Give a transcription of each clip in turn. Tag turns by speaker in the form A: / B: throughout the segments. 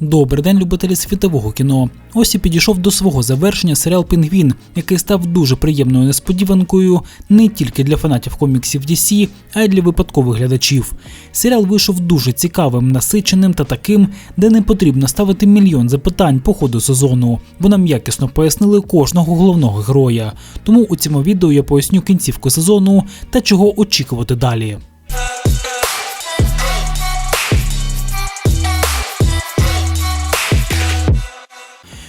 A: Добрий день, любителі світового кіно. Ось і підійшов до свого завершення серіал Пінгвін, який став дуже приємною несподіванкою не тільки для фанатів коміксів DC, а й для випадкових глядачів. Серіал вийшов дуже цікавим, насиченим та таким, де не потрібно ставити мільйон запитань по ходу сезону, бо нам якісно пояснили кожного головного героя. Тому у цьому відео я поясню кінцівку сезону та чого очікувати далі.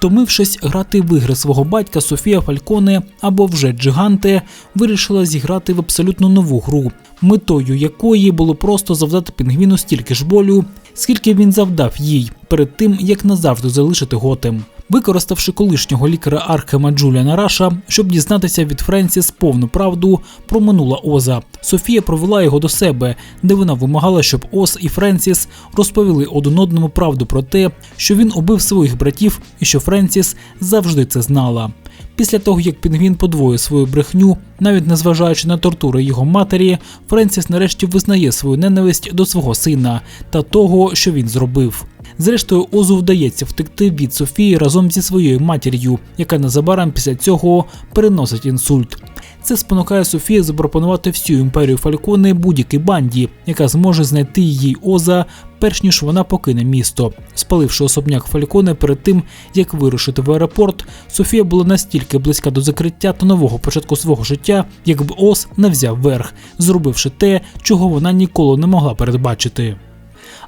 A: Втомившись грати в ігри свого батька, Софія Фальконе або вже Джиганте вирішила зіграти в абсолютно нову гру, метою якої було просто завдати пінгвіну стільки ж болю, скільки він завдав їй перед тим, як назавжди залишити Готем. Використавши колишнього лікаря Архема Джуліана Раша, щоб дізнатися від Френсіс повну правду про минуле Оза, Софія провела його до себе, де вона вимагала, щоб Оз і Френсіс розповіли один одному правду про те, що він убив своїх братів і що Френсіс завжди це знала. Після того, як Пінгвін подвоїв свою брехню, навіть незважаючи на тортури його матері, Френсіс нарешті визнає свою ненависть до свого сина та того, що він зробив. Зрештою, Озу вдається втекти від Софії разом зі своєю матір'ю, яка незабаром після цього переносить інсульт. Це спонукає Софію запропонувати всю імперію Фалькони будь-якій банді, яка зможе знайти її Оза, перш ніж вона покине місто. Спаливши особняк Фалькони перед тим, як вирушити в аеропорт, Софія була настільки близька до закриття та нового початку свого життя, якби Оз не взяв верх, зробивши те, чого вона ніколи не могла передбачити.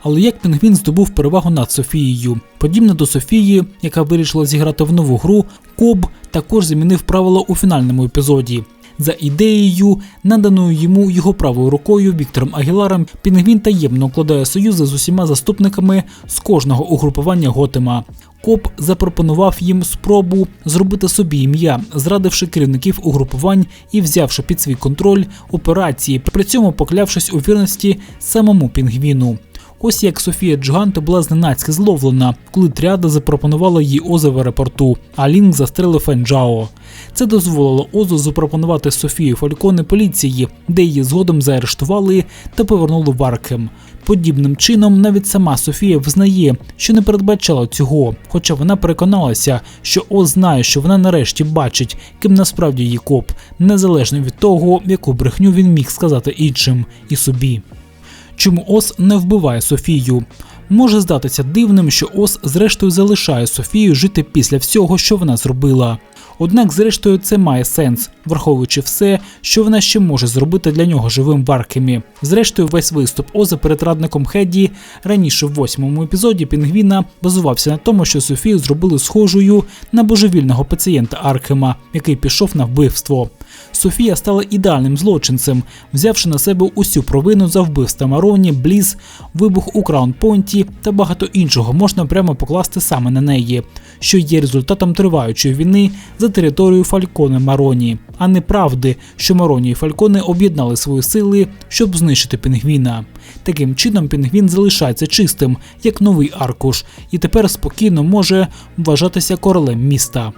A: Але як Пінгвін здобув перевагу над Софією? Подібно до Софії, яка вирішила зіграти в нову гру, Коб також замінив правила у фінальному епізоді. За ідеєю, наданою йому його правою рукою Віктором Агіларом, Пінгвін таємно укладає союзи з усіма заступниками з кожного угрупування Готема. Коп запропонував їм спробу зробити собі ім'я, зрадивши керівників угрупувань і взявши під свій контроль операції, при цьому поклявшись у вірності самому Пінгвіну. Ось як Софія Джиганте була зненацька зловлена, коли тріада запропонувала їй Озе в аеропорту, а Лінк застрелив Фенджао. Це дозволило Озу запропонувати Софію Фальконе поліції, де її згодом заарештували та повернули в Аркхем. Подібним чином, навіть сама Софія визнає, що не передбачала цього, хоча вона переконалася, що Оз знає, що вона нарешті бачить, ким насправді її коп, незалежно від того, яку брехню він міг сказати іншим і собі. Чому Ос не вбиває Софію? Може здатися дивним, що Ос зрештою залишає Софію жити після всього, що вона зробила. Однак, зрештою, це має сенс, враховуючи все, що вона ще може зробити для нього живим в Аркемі. Зрештою, весь виступ Оза перед радником Хедді раніше в восьмому епізоді Пінгвіна базувався на тому, що Софію зробили схожою на божевільного пацієнта Аркема, який пішов на вбивство. Софія стала ідеальним злочинцем, взявши на себе усю провину за вбивство Мароні, Бліз, вибух у Краунпойнті та багато іншого можна прямо покласти саме на неї, що є результатом триваючої війни за територію Фальконе Мароні, а не правди, що Мароні і Фальконе об'єднали свої сили, щоб знищити пінгвіна. Таким чином, пінгвін залишається чистим, як новий аркуш, і тепер спокійно може вважатися королем міста.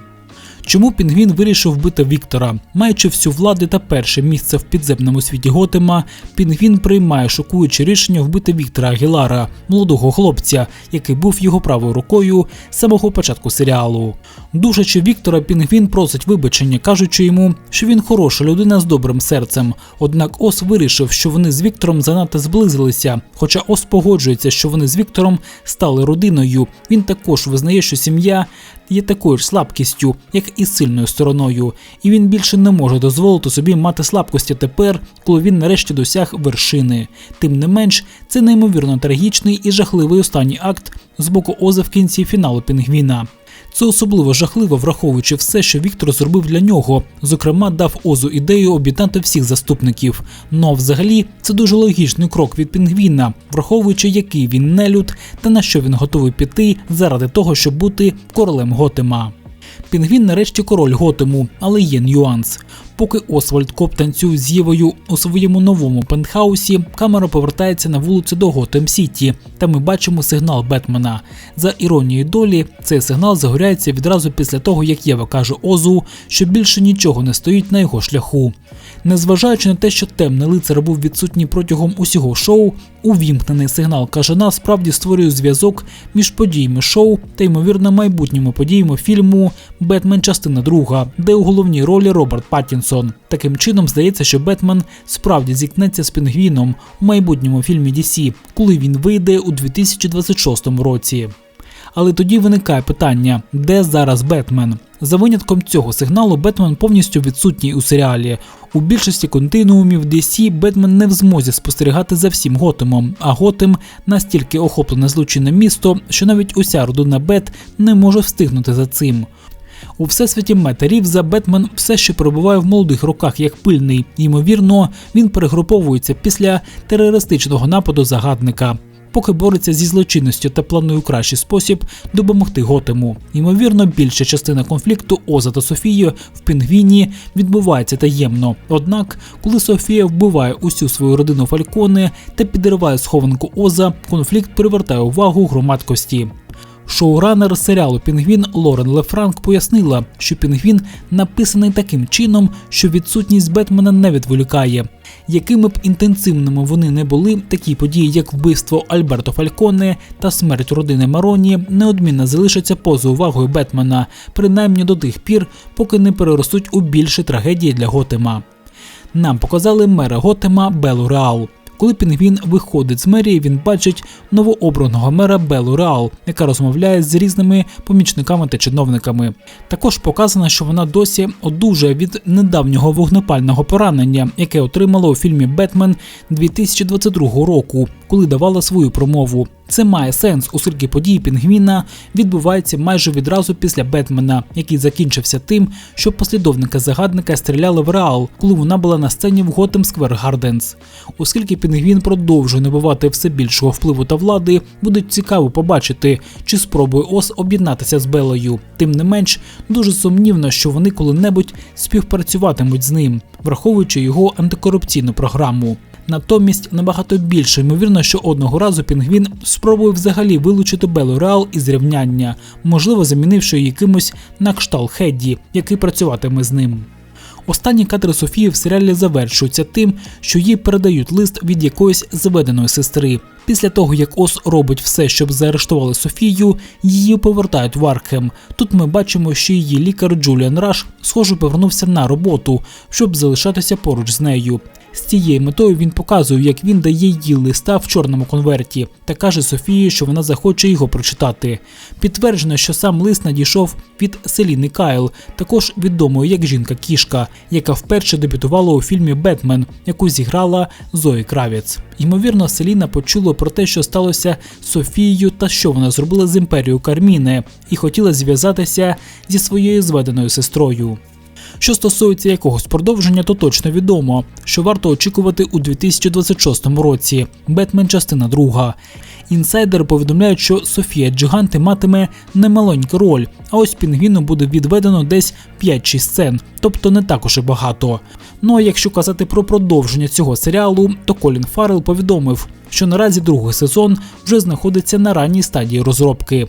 A: Чому Пінгвін вирішив вбити Віктора? Маючи всю владу та перше місце в підземному світі Готема, Пінгвін приймає шокуюче рішення вбити Віктора Агілара, молодого хлопця, який був його правою рукою з самого початку серіалу. Душачи Віктора, Пінгвін просить вибачення, кажучи йому, що він хороша людина з добрим серцем. Однак Ос вирішив, що вони з Віктором занадто зблизилися. Хоча Ос погоджується, що вони з Віктором стали родиною. Він також визнає, що сім'я є такою ж слабкістю, як і сильною стороною, і він більше не може дозволити собі мати слабкості тепер, коли він нарешті досяг вершини. Тим не менш, це неймовірно трагічний і жахливий останній акт з боку Оза в кінці фіналу Пінгвіна. Це особливо жахливо, враховуючи все, що Віктор зробив для нього. Зокрема, дав Озу ідею об'єднати всіх заступників. Ну взагалі це дуже логічний крок від Пінгвіна, враховуючи, який він нелюд та на що він готовий піти заради того, щоб бути королем Готема. Пінгвін нарешті король Готему, але є нюанс. Поки Освальд Коп танцює з Євою у своєму новому пентхаусі, камера повертається на вулицю до Готем Сіті, та ми бачимо сигнал Бетмена. За іронією долі, цей сигнал загоряється відразу після того, як Єва каже Озу, що більше нічого не стоїть на його шляху. Незважаючи на те, що темний лицар був відсутній протягом усього шоу, увімкнений сигнал кажана справді створює зв'язок між подіями шоу та ймовірно майбутніми подіями фільму Бетмен частина друга, де у головній ролі Роберт Паттінсон. Таким чином здається, що Бетмен справді зіткнеться з пінгвіном у майбутньому фільмі DC, коли він вийде у 2026 році. Але тоді виникає питання, де зараз Бетмен? За винятком цього сигналу Бетмен повністю відсутній у серіалі. У більшості континуумів DC Бетмен не в змозі спостерігати за всім Готемом, а Готем настільки охоплене злочинне місто, що навіть уся родина Бет не може встигнути за цим. У всесвіті Мета Рівза Бетмен все ще перебуває в молодих роках як пильний. Ймовірно, він перегруповується після терористичного нападу загадника. Поки бореться зі злочинністю та планує кращий спосіб допомогти Готему. Ймовірно, більша частина конфлікту Оза та Софії в Пінгвіні відбувається таємно. Однак, коли Софія вбиває усю свою родину Фалькони та підриває схованку Оза, конфлікт привертає увагу громадськості. Шоуранер серіалу Пінгвін Лорен Лефранк пояснила, що Пінгвін написаний таким чином, що відсутність Бетмена не відволікає. Якими б інтенсивними вони не були, такі події, як вбивство Альберто Фальконе та смерть родини Мароні, неодмінно залишаться поза увагою Бетмена, принаймні до тих пір, поки не переростуть у більше трагедії для Готема. Нам показали мера Готема Белу Реал. Коли Пінгвін виходить з мерії, він бачить новообраного мера Белу Реал, яка розмовляє з різними помічниками та чиновниками. Також показано, що вона досі одужує від недавнього вогнепального поранення, яке отримала у фільмі Бетмен 2022 року, коли давала свою промову. Це має сенс, оскільки події Пінгвіна відбуваються майже відразу після Бетмена, який закінчився тим, що послідовника загадника стріляли в Реал, коли вона була на сцені в Готем Сквер Гарденс. Оскільки Пінгвін продовжує набувати все більшого впливу та влади, буде цікаво побачити, чи спробує Ос об'єднатися з Белою. Тим не менш, дуже сумнівно, що вони коли-небудь співпрацюватимуть з ним, враховуючи його антикорупційну програму. Натомість набагато більше ймовірно, що одного разу Пінгвін спробує взагалі вилучити Белу Реал із рівняння, можливо, замінивши її кимось на кшталт Хедді, який працюватиме з ним. Останні кадри Софії в серіалі завершуються тим, що їй передають лист від якоїсь зведеної сестри. Після того, як Ос робить все, щоб заарештували Софію, її повертають в Аркхем. Тут ми бачимо, що її лікар Джуліан Раш, схоже, повернувся на роботу, щоб залишатися поруч з нею. З цією метою він показує, як він дає їй листа в чорному конверті та каже Софії, що вона захоче його прочитати. Підтверджено, що сам лист надійшов від Селіни Кайл, також відомої як жінка-кішка, яка вперше дебютувала у фільмі Бетмен, яку зіграла Зої Кравіц. Ймовірно, Селіна почула про те, що сталося з Софією та що вона зробила з імперією Карміни, і хотіла зв'язатися зі своєю зведеною сестрою. Що стосується якогось продовження, то точно відомо, що варто очікувати у 2026 році. Бетмен частина друга. Інсайдери повідомляють, що Софія Джиганти матиме немаленьку роль, а ось Пінгвіну буде відведено десь 5-6 сцен, тобто не також і багато. Ну а якщо казати про продовження цього серіалу, то Колін Фаррелл повідомив, що наразі другий сезон вже знаходиться на ранній стадії розробки.